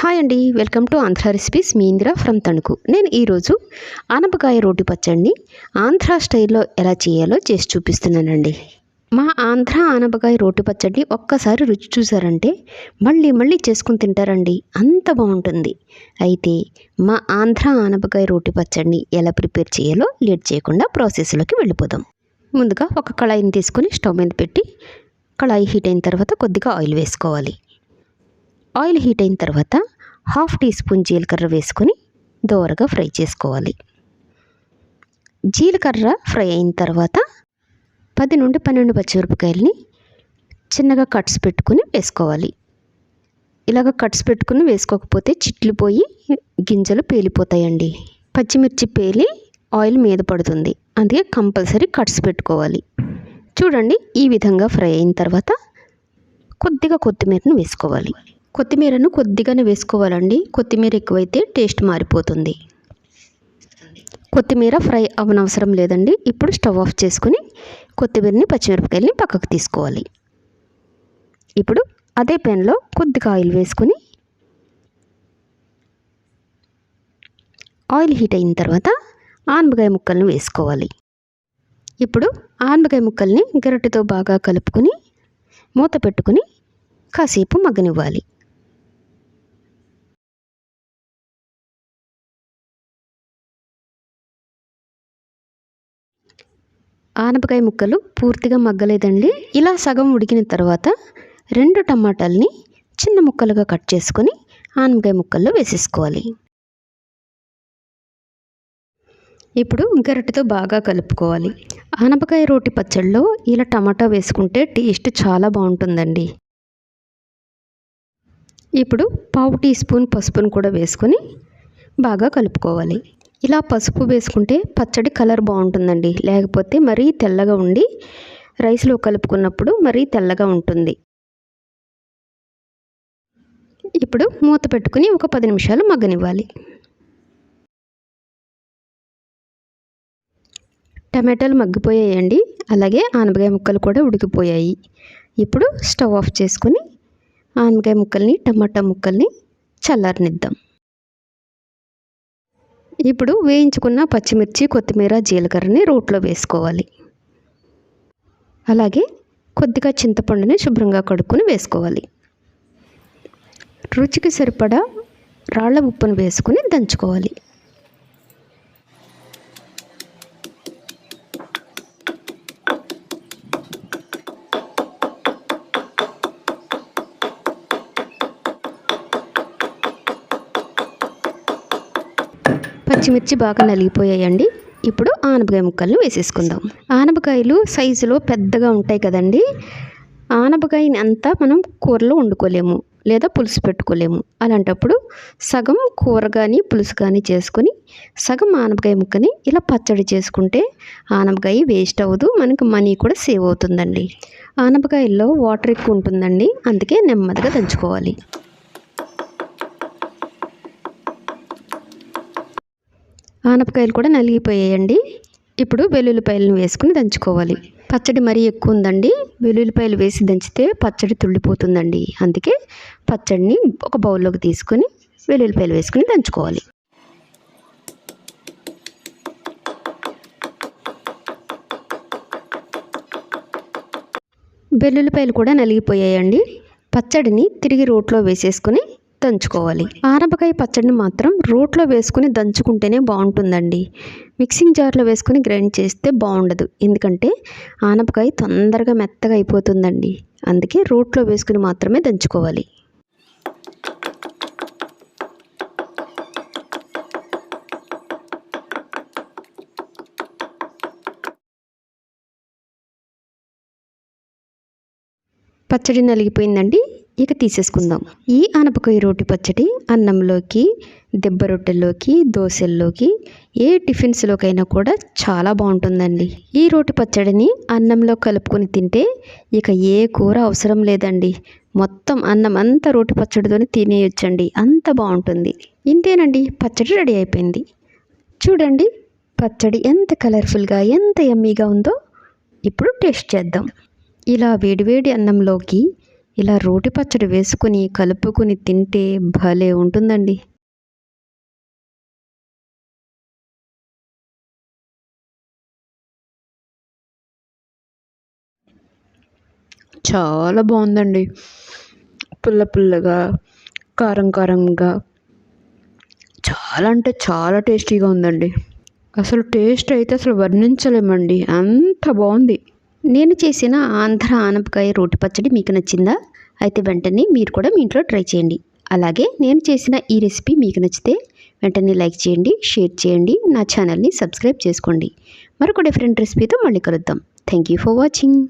Hi అండి welcome to Andhra recipes. మీ Indira from Tanuku. నేను ఈరోజు ఆనపకాయ రోటి పచ్చడిని ఆంధ్ర స్టైల్లో ఎలా చేయాలో చేసి చూపిస్తున్నానండి. మా ఆంధ్ర ఆనపకాయ రోటి పచ్చడిని ఒక్కసారి రుచి చూసారంటే మళ్ళీ మళ్ళీ చేసుకుని తింటారండి. అంత బాగుంటుంది. అయితే మా ఆంధ్ర ఆనపకాయ రోటి పచ్చడిని ఎలా ప్రిపేర్ చేయాలో లేట్ చేయకుండా ప్రాసెస్లోకి వెళ్ళిపోదాం. ముందుగా ఒక కళాయిని తీసుకొని స్టవ్ మీద పెట్టి కళాయి హీట్ అయిన తర్వాత కొద్దిగా ఆయిల్ వేసుకోవాలి. ఆయిల్ హీట్ అయిన తర్వాత హాఫ్ టీ స్పూన్ జీలకర్ర వేసుకొని దోరగా ఫ్రై చేసుకోవాలి. జీలకర్ర ఫ్రై అయిన తర్వాత పది నుండి పన్నెండు పచ్చిమిరపకాయలని చిన్నగా కట్స్ పెట్టుకుని వేసుకోవాలి. ఇలాగ కట్స్ పెట్టుకుని వేసుకోకపోతే చిట్లిపోయి గింజలు పేలిపోతాయండి. పచ్చిమిర్చి పేలి ఆయిల్ మీద పడుతుంది. అందుకే కంపల్సరీ కట్స్ పెట్టుకోవాలి. చూడండి ఈ విధంగా ఫ్రై అయిన తర్వాత కొద్దిగా కొత్తిమీరను వేసుకోవాలి. కొత్తిమీరను కొద్దిగానే వేసుకోవాలండి. కొత్తిమీర ఎక్కువైతే టేస్ట్ మారిపోతుంది. కొత్తిమీర ఫ్రై అవనవసరం లేదండి. ఇప్పుడు స్టవ్ ఆఫ్ చేసుకుని కొత్తిమీరని పచ్చిమిరపకాయలని పక్కకు తీసుకోవాలి. ఇప్పుడు అదే పెన్లో కొద్దిగా ఆయిల్ వేసుకొని ఆయిల్ హీట్ అయిన తర్వాత ఆనపకాయ ముక్కలను వేసుకోవాలి. ఇప్పుడు ఆనపకాయ ముక్కల్ని గరిటెతో బాగా కలుపుకొని మూత పెట్టుకుని కాసేపు మగ్గనివ్వాలి. ఆనపకాయ ముక్కలు పూర్తిగా మగ్గలేదండి. ఇలా సగం ఉడికిన తర్వాత రెండు టమాటాలని చిన్న ముక్కలుగా కట్ చేసుకొని ఆనపకాయ ముక్కల్లో వేసేసుకోవాలి. ఇప్పుడు గరిటెతో బాగా కలుపుకోవాలి. ఆనపకాయ రోటి పచ్చడిలో ఇలా టమాటా వేసుకుంటే టేస్ట్ చాలా బాగుంటుందండి. ఇప్పుడు పావు టీ స్పూన్ పసుపును కూడా వేసుకొని బాగా కలుపుకోవాలి. ఇలా పసుపు వేసుకుంటే పచ్చడి కలర్ బాగుంటుందండి. లేకపోతే మరీ తెల్లగా ఉండి రైస్లో కలుపుకున్నప్పుడు మరీ తెల్లగా ఉంటుంది. ఇప్పుడు మూత పెట్టుకుని ఒక పది నిమిషాలు మగ్గనివ్వాలి. టమాటాలు మగ్గిపోయాయండి. అలాగే ఆనపకాయ ముక్కలు కూడా ఉడికిపోయాయి. ఇప్పుడు స్టవ్ ఆఫ్ చేసుకుని ఆనపకాయ ముక్కల్ని టమాటా ముక్కల్ని చల్లారనిద్దాం. ఇప్పుడు వేయించుకున్న పచ్చిమిర్చి కొత్తిమీర జీలకర్రని రోట్లో వేసుకోవాలి. అలాగే కొద్దిగా చింతపండుని శుభ్రంగా కడుక్కొని వేసుకోవాలి. రుచికి సరిపడా రాళ్ళ ఉప్పును వేసుకొని దంచుకోవాలి. పచ్చిమిర్చి బాగా నలిగిపోయాయండి. ఇప్పుడు ఆనపకాయ ముక్కలను వేసేసుకుందాం. ఆనపకాయలు సైజులో పెద్దగా ఉంటాయి కదండి. ఆనపకాయని అంతా మనం కూరలో వండుకోలేము లేదా పులుసు పెట్టుకోలేము. అలాంటప్పుడు సగం కూర కానీ పులుసు కానీ చేసుకొని సగం ఆనపకాయ ముక్కని ఇలా పచ్చడి చేసుకుంటే ఆనపకాయ వేస్ట్ అవ్వదు మనకి మనీ కూడా సేవ్ అవుతుందండి. ఆనపకాయల్లో వాటర్ ఎక్కువ ఉంటుందండి. అందుకే నెమ్మదిగా దంచుకోవాలి. ఆనపకాయలు కూడా నలిగిపోయాయండి. ఇప్పుడు వెల్లుల్లిపాయలను వేసుకుని దంచుకోవాలి. పచ్చడి మరీ ఎక్కువ ఉందండి. వెల్లుల్లిపాయలు వేసి దంచితే పచ్చడి తుళ్ళిపోతుందండి అందుకే పచ్చడిని ఒక బౌల్లోకి తీసుకొని వెల్లుల్లిపాయలు వేసుకుని దంచుకోవాలి. వెల్లుల్లిపాయలు కూడా నలిగిపోయాయండి. పచ్చడిని తిరిగి రోట్లో వేసేసుకుని దంచుకోవాలి. ఆనపకాయ పచ్చడిని మాత్రం రోట్లో వేసుకుని దంచుకుంటేనే బాగుంటుందండి. మిక్సింగ్ జార్లో వేసుకుని గ్రైండ్ చేస్తే బాగుండదు. ఎందుకంటే ఆనపకాయ తొందరగా మెత్తగా అయిపోతుందండి. అందుకే రోట్లో వేసుకుని మాత్రమే దంచుకోవాలి. పచ్చడి నలిగిపోయిందండి. ఇక తీసేసుకుందాం. ఈ ఆనపకాయ రోటి పచ్చడి అన్నంలోకి దెబ్బ రొట్టెల్లోకి దోశల్లోకి ఏ టిఫిన్స్లోకైనా కూడా చాలా బాగుంటుందండి. ఈ రోటి పచ్చడిని అన్నంలో కలుపుకొని తింటే ఇక ఏ కూర అవసరం లేదండి. మొత్తం అన్నం అంతా రోటి పచ్చడితోనే తినేయొచ్చండి. అంత బాగుంటుంది. ఇంతేనండి పచ్చడి రెడీ అయిపోయింది. చూడండి పచ్చడి ఎంత కలర్ఫుల్గా ఎంత ఎమ్మీగా ఉందో. ఇప్పుడు టేస్ట్ చేద్దాం. ఇలా వేడివేడి అన్నంలోకి ఇలా రోటి పచ్చడి వేసుకుని కలుపుకుని తింటే భలే ఉంటుందండి. చాలా బాగుందండి. పుల్ల పుల్లగా కారం కారంగా. చాలా అంటే చాలా టేస్టీగా ఉందండి. అసలు టేస్ట్ అయితే అసలు వర్ణించలేమండి. అంత బాగుంది. నేను చేసిన ఆంధ్ర ఆనపకాయ రోటి పచ్చడి మీకు నచ్చిందా? అయితే వెంటనే మీరు కూడా మీ ఇంట్లో ట్రై చేయండి. అలాగే నేను చేసిన ఈ రెసిపీ మీకు నచ్చితే వెంటనే లైక్ చేయండి షేర్ చేయండి నా ఛానల్ని సబ్స్క్రైబ్ చేసుకోండి. మరొక డిఫరెంట్ రెసిపీతో మళ్ళీ కలుద్దాం. Thank you for watching.